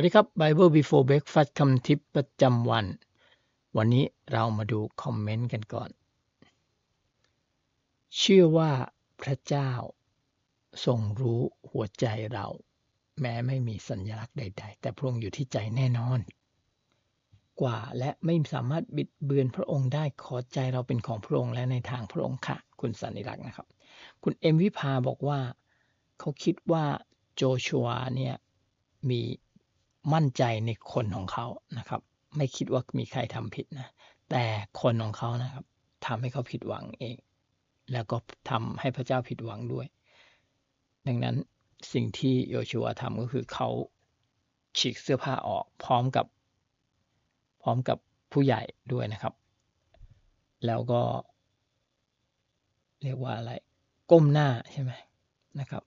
สวัสดีครับ Bible Before Breakfast คำทิปประจำวัน วันนี้เรามาดูคอมเมนต์กันก่อน เชื่อว่าพระเจ้าทรงรู้หัวใจเรา แม้ไม่มีสัญลักษณ์ใด ๆ แต่พระองค์อยู่ที่ใจแน่นอน กว่าและไม่สามารถบิดเบือนพระองค์ได้ขอใจเราเป็นของพระองค์และในทางพระองค์ค่ะ คุณสันนิรักษ์นะครับ คุณเอ็มวิภาบอกว่า เขาคิดว่าโจชัวเนี่ยมี มั่นใจในคนของเขานะครับ ไม่คิดว่ามีใครทำผิดนะ แต่คนของเขานะครับทำให้เขาผิดหวังเอง แล้วก็ทำให้พระเจ้าผิดหวังด้วย ดังนั้นสิ่งที่โยชัวทำก็คือเขาฉีกเสื้อผ้าออกพร้อมกับ พร้อมกับผู้ใหญ่ด้วยนะครับ แล้วก็ เรียกว่าอะไร ก้มหน้าใช่ไหมนะครับ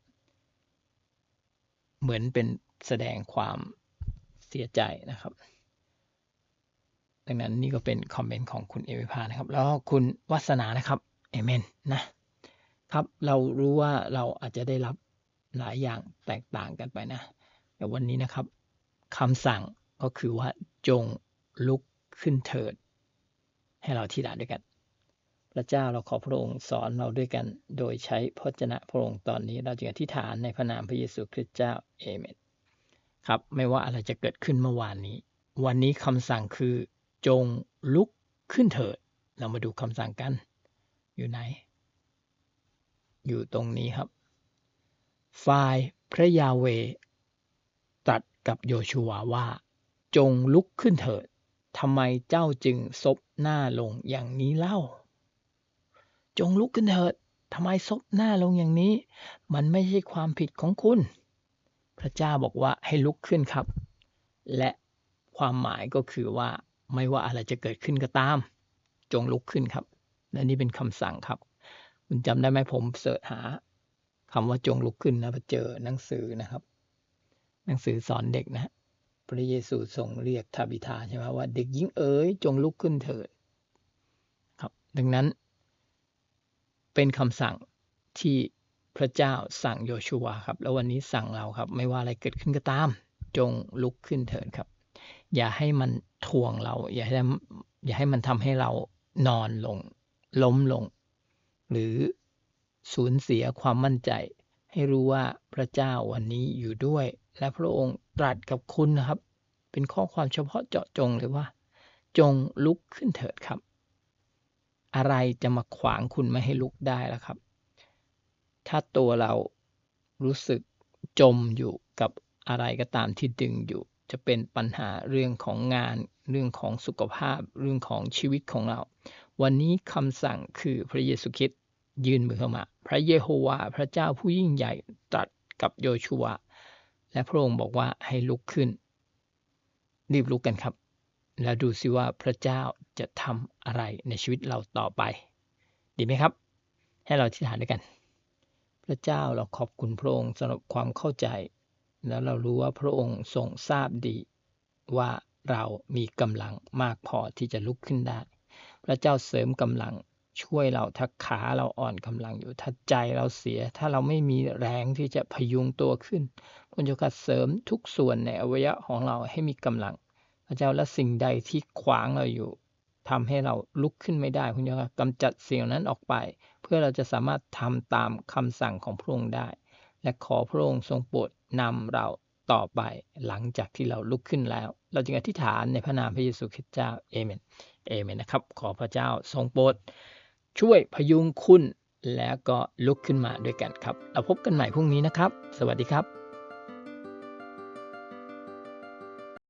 เหมือนเป็นแสดงความ เสียใจนะครับ ดังนั้นนี่ก็เป็นคอมเมนต์ของคุณเอวิภานะครับ แล้วคุณวัสนานะครับเอเมนนะครับเรารู้ว่าเราอาจจะได้รับหลายอย่างแตกต่างกันไปนะ แต่วันนี้นะครับคำสั่งก็คือว่าจงลุกขึ้นเถิด ให้เราที่ฐานด้วยกัน พระเจ้าเราขอพระองค์สอนเราด้วยกัน โดยใช้พระเจนะพระองค์ตอนนี้เราจึงอธิษฐานในพระนามพระเยซูคริสต์เจ้าเอเมน ครับ ไม่ว่าอะไรจะเกิดขึ้นเมื่อวานนี้ วันนี้คำสั่งคือ จงลุกขึ้นเถิด เรามาดูคำสั่งกัน อยู่ไหน อยู่ตรงนี้ครับ ฝ่ายพระยาเวตรัสกับโยชูวาว่า จงลุกขึ้นเถิดทำไมเจ้าจึงซบหน้าลงอย่างนี้เล่า จงลุกขึ้นเถิดทำไมซบหน้าลงอย่างนี้ มันไม่ใช่ความผิดของคุณ พระเจ้าบอกว่าให้ลุกขึ้นครับ และความหมายก็คือว่าไม่ว่าอะไรจะเกิดขึ้นก็ตาม จงลุกขึ้นครับ และนี่เป็นคำสั่งครับ คุณจำได้ไหมผมเสิร์ชหาคำว่าจงลุกขึ้นนะพอเจอหนังสือนะครับ หนังสือสอนเด็กนะ พระเยซูทรงเรียกทาบิทาใช่ไหมว่าเด็กหญิงเอ๋ยจงลุกขึ้นเถิดครับ ดังนั้น เป็นคำสั่งที่ พระเจ้าสั่งโยชูวครับ แล้ววันนี้สั่งเราครับ ไม่ว่าอะไรเกิดขึ้นก็ตาม จงลุกขึ้นเถิดครับ อย่าให้มันทวงเรา อย่าให้อย่าให้มันทำให้เรานอนลง ล้มลง หรือสูญเสียความมั่นใจ ให้รู้ว่าพระเจ้าวันนี้อยู่ด้วย และพระองค์ตรัสกับคุณนะครับ เป็นข้อความเฉพาะเจาะจงเลยว่า จงลุกขึ้นเถิดครับ อะไรจะมาขวางคุณไม่ให้ลุกได้ล่ะครับ ถ้าตัวเรารู้สึกจมอยู่กับอะไรก็ตามที่ดึงอยู่ จะเป็นปัญหาเรื่องของงาน เรื่องของสุขภาพ เรื่องของชีวิตของเรา วันนี้คำสั่งคือพระเยซูคริสต์ยื่นมือเข้ามา พระเยโฮวาห์พระเจ้าผู้ยิ่งใหญ่ตรัสกับโยชูวและพระองค์บอกว่าให้ลุกขึ้น รีบลุกกันครับ แล้วดูสิว่าพระเจ้าจะทำอะไรในชีวิตเราต่อไป ดีไหมครับ ให้เราที่ฐานด้วยกัน พระเจ้าเราขอบคุณพระองค์สำหรับความเข้าใจ แล้วเรารู้ว่าพระองค์ทรงทราบดีว่าเรามีกำลังมากพอที่จะลุกขึ้นได้ พระเจ้าเสริมกำลังช่วยเราถ้าขาเราอ่อนกำลังอยู่ถ้าใจเราเสีย ถ้าเราไม่มีแรงที่จะพยุงตัวขึ้นพระเจ้าก็เสริมทุกส่วนในอวัยวะของเราให้มีกำลัง พระเจ้าและสิ่งใดที่ขวางเราอยู่ ทำให้เราลุกขึ้นไม่ได้พระเจ้ากำจัดสิ่งนั้นออกไป เพื่อเราจะสามารถทำตามคำสั่งของพระองค์ได้ และขอพระองค์ทรงโปรดนำเราต่อไปหลังจากที่เราลุกขึ้นแล้ว เราจึงอธิษฐานในพระนามพระเยซูคริสต์เจ้าเอเมนเอเมนนะครับ ขอพระเจ้าทรงโปรดช่วยพยุงคุณแล้วก็ลุกขึ้นมาด้วยกันครับเราพบกันใหม่พรุ่งนี้นะครับ สวัสดีครับ